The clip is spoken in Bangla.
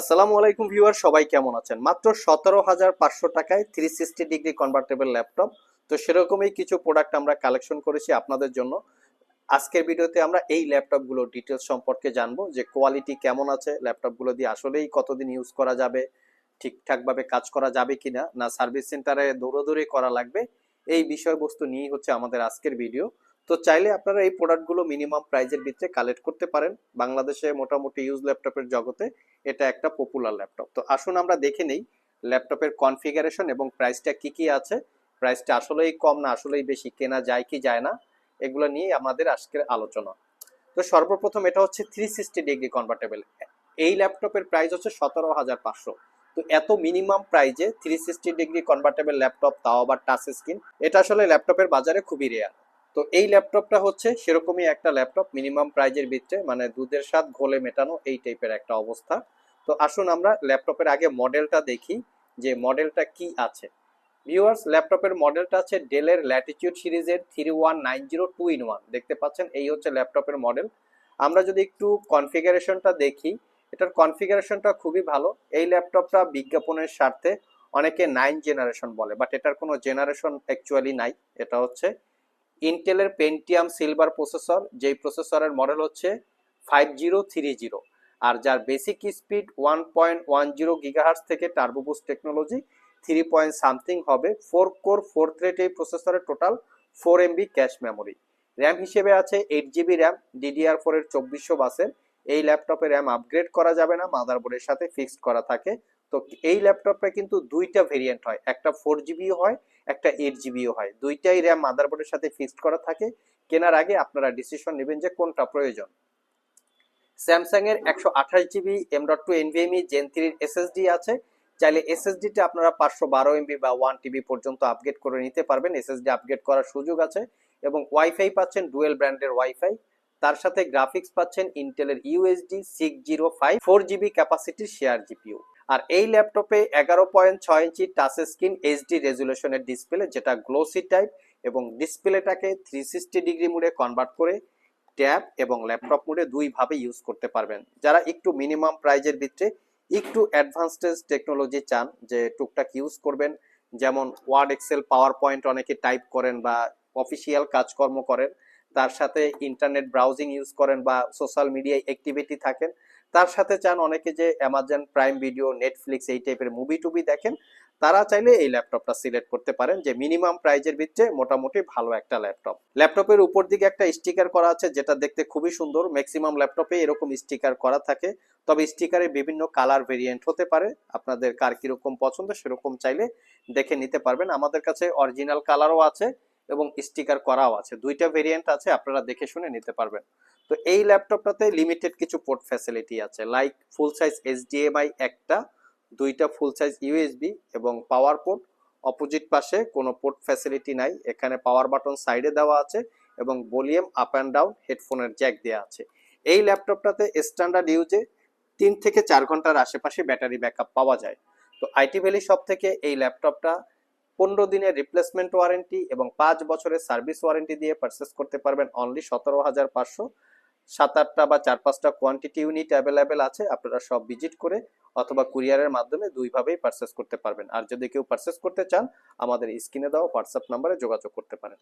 আসসালামু আলাইকুম ভিউয়ার, সবাই কেমন আছেন? মাত্র সতেরো হাজার পাঁচশো টাকায় three sixty degree convertible laptop তো সেরকমই কিছু প্রোডাক্ট আমরা কালেকশন করেছি আপনাদের জন্য। আজকের ভিডিওতে আমরা এই ল্যাপটপগুলো ডিটেলস সম্পর্কে জানব যে কোয়ালিটি কেমন আছে ল্যাপটপগুলো দিয়ে আসলেই কতদিন ইউজ করা যাবে, ঠিকঠাকভাবে কাজ করা যাবে কিনা, না সার্ভিস সেন্টারে দৌড়াদৌড়ি করা লাগবে এই বিষয়বস্তু নিয়েই হচ্ছে আমাদের আজকের ভিডিও তো চাইলে আপনারা এই প্রোডাক্টগুলো মিনিমাম প্রাইজের ভিতরে কালেক্ট করতে পারেন। বাংলাদেশে মোটামুটি ইউজ ল্যাপটপের জগতে এটা একটা পপুলার ল্যাপটপ তো আসুন আমরা দেখে নেই ল্যাপটপের কনফিগারেশন এবং প্রাইসটা কি কি আছে। প্রাইসটা আসলেই কম না, আসলেই বেশি, কেনা যায় কি যায় না, এগুলো নিয়ে আমাদের আজকের আলোচনা। তো সর্বপ্রথম এটা হচ্ছে থ্রি সিক্সটি ডিগ্রি কনভার্টেবল এই ল্যাপটপের প্রাইস হচ্ছে সতেরো হাজার পাঁচশো। তো এত মিনিমাম প্রাইজে three sixty degree convertible laptop তাও আবার টাচ স্ক্রিন এটা আসলে ল্যাপটপের বাজারে খুবই রেয়ার তো এই ল্যাপটপটা হচ্ছে সেরকমই একটা ল্যাপটপ মিনিমাম প্রাইজের ভিতরে মানে দুধের স্বাদ, ঘোলে মেটানো, এই টাইপের একটা অবস্থা। তো আসুন আমরা ল্যাপটপের আগে মডেলটা দেখি যে মডেলটা কি আছে। ভিউয়ার্স ল্যাপটপের মডেলটা আছে ডেলের ল্যাটিটিউড সিরিজের three one nine zero two in one দেখতে পাচ্ছেন, এই হচ্ছে ল্যাপটপের মডেল আমরা যদি একটু কনফিগারেশনটা দেখি এটার কনফিগারেশনটা খুবই ভালো। এই ল্যাপটপটা বিজ্ঞাপনের স্বার্থে অনেকে নাইন জেনারেশন বলে বাট এটার কোনো জেনারেশন অ্যাকচুয়ালি নাই। এটা হচ্ছে ইন্টেলের পেন্টিয়াম সিলভার প্রসেসর যেই প্রসেসরের মডেল হচ্ছে ফাইভ জিরো থ্রি জিরো আর যার basic speed one point one zero gigahertz থেকে turbo boost technology three point something হবে। ফোর কোর ফোর থ্রেড এই প্রসেসরের total four MB cache memory RAM হিসেবে আছে eight GB RAM DDR four এর চব্বিশশো বাসের। এই ল্যাপটপে র্যাম আপগ্রেড করা যাবে না মাদারবোর্ডের সাথে ফিক্সড করা থাকে। তো এই ল্যাপটপে কিন্তু দুইটা ভেরিয়েন্ট হয়, একটা ফোর জিবিও হয়, একটা এইট জিবিও হয়। দুইটাই র্যাম মাদারবোর্ডের সাথে ফিক্সড করা থাকে। কেনার আগে আপনারা ডিসিশন নেবেন যে কোনটা প্রয়োজন। স্যামসাং এর একশো আঠাশ GB M dot two NVMe gen থ্রির এসএসডি আছে। চাইলে এসএসডিতে আপনারা পাঁচশো বারো এমবি বা ওয়ান টিবি পর্যন্ত আপগ্রেড করে নিতে পারবেন। এসএসডি আপগ্রেড করার সুযোগ আছে। এবং ওয়াইফাই পাচ্ছেন ডুয়েল ব্র্যান্ডের ওয়াইফাই তার সাথে গ্রাফিক্স পাচ্ছেন ইন্টেলের USD six zero five four GB ক্যাপাসিটির share GPU আর এই ল্যাপটপে এগারো পয়েন্ট ছয় ইঞ্চি টাচ স্ক্রিন এইচডি রেজুলেশনের ডিসপ্লে যেটা গ্লোসি টাইপ এবং ডিসপ্লেটাকে থ্রি সিক্সটি ডিগ্রি মুডে কনভার্ট করে ট্যাব এবং ল্যাপটপ মোডে দুইভাবে ইউজ করতে পারবেন। যারা একটু মিনিমাম প্রাইজের ভিতরে একটু অ্যাডভান্সড টেকনোলজি চান, যে টুকটাক ইউজ করবেন, যেমন ওয়ার্ড এক্সেল পাওয়ার পয়েন্ট অনেকে টাইপ করেন বা অফিসিয়াল কাজকর্ম করেন তার সাথে ইন্টারনেট ব্রাউজিং ইউজ করেন বা সোশ্যাল মিডিয়ায় অ্যাক্টিভিটি থাকেন। তার সাথে চান অনেকে যে অ্যামাজন প্রাইম ভিডিও নেটফ্লিক্স এই টাইপের মুভি টুবি দেখেন। তারা চাইলে এই ল্যাপটপটা সিলেক্ট করতে পারেন যে মিনিমাম প্রাইজের ভিতরে মোটামুটি ভালো একটা ল্যাপটপ ল্যাপটপের উপর দিকে একটা স্টিকার করা আছে যেটা দেখতে খুবই সুন্দর। ম্যাক্সিমাম ল্যাপটপে এরকম স্টিকার করা থাকে। তবে স্টিকারে বিভিন্ন কালার ভেরিয়েন্ট হতে পারে। আপনাদের কার কীরকম পছন্দ সেরকম চাইলে দেখে নিতে পারবেন। আমাদের কাছে অরিজিনাল কালারও আছে। এবং স্টিকার করাও আছে। দুইটা ভেরিয়েন্ট আছে, আপনারা দেখে শুনে নিতে পারবেন। তো এই ল্যাপটপটাতে লিমিটেড কিছু পোর্ট ফ্যাসিলিটি আছে লাইক ফুল সাইজ এইচডিএমআই একটা, দুইটা ফুল সাইজ ইউএসবি এবং পাওয়ার পোর্ট অপোজিট পাশে কোনো পোর্ট ফ্যাসিলিটি নাই, এখানে পাওয়ার বাটন সাইডে দেওয়া আছে এবং ভলিউম আপ অ্যান্ড ডাউন হেডফোনের জ্যাক দেওয়া আছে। এই ল্যাপটপটাতে স্ট্যান্ডার্ড ইউজে তিন থেকে চার ঘণ্টার আশেপাশে ব্যাটারি ব্যাকআপ পাওয়া যায়। তো আইটি ভ্যালি শপ থেকে এই ল্যাপটপটা পনেরো দিনের রিপ্লেসমেন্ট ওয়ারেন্টি এবং পাঁচ বছরের সার্ভিস ওয়ারেন্টি দিয়ে পারচেস করতে পারবেন অনলি সতেরো হাজার পাঁচশো। সাত, আটটা বা চার, পাঁচটা কোয়ান্টিটি ইউনিট অ্যাভেলেবেল আছে, আপনারা সব ভিজিট করে অথবা কুরিয়ারের মাধ্যমে দুইভাবেই পারচেস করতে পারবেন। আর যদি কেউ পারচেস করতে চান, আমাদের স্ক্রিনে দেওয়া হোয়াটসঅ্যাপ নাম্বারে যোগাযোগ করতে পারেন।